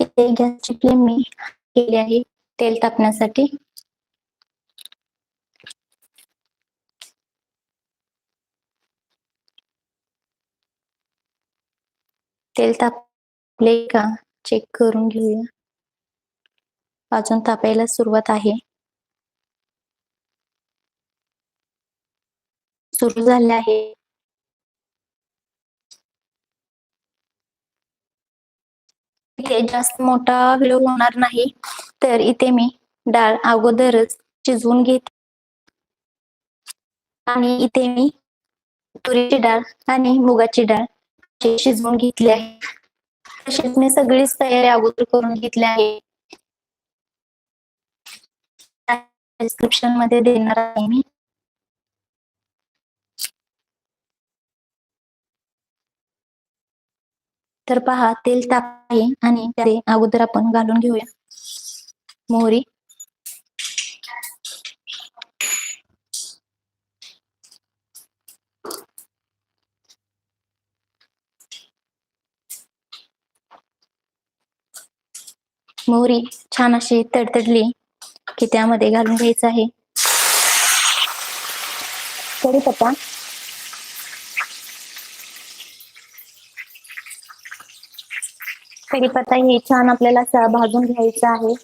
ते गॅसची फ्लेम मी केली आहे तेल तापण्यासाठी. तेल तापले का? चेक करून घेऊया. अजून तापायला सुरुवात आहे. सुरू झाले आहे. इथे जास्त मोठा व्हिडिओ होणार नाही तर इथे मी डाळ अगोदरच शिजवून घेत. आणि इथे मी तुरीची डाळ आणि मुगाची डाळ शिजवून घेतली आहे. तशीच मी सगळीच तयारी अगोदर करून घेतली आहे. डिस्क्रिप्शनमध्ये देणार आहे मी. तर पहा तेल ताप आहे आणि ते अगोदर आपण घालून घेऊया. मोहरी. मोहरी छान अशी तडतडली की त्यामध्ये घालून घ्यायचं आहे. कढीपत्ता कढीपत्ता हे छान आपल्याला भाजून घ्यायचा आहे.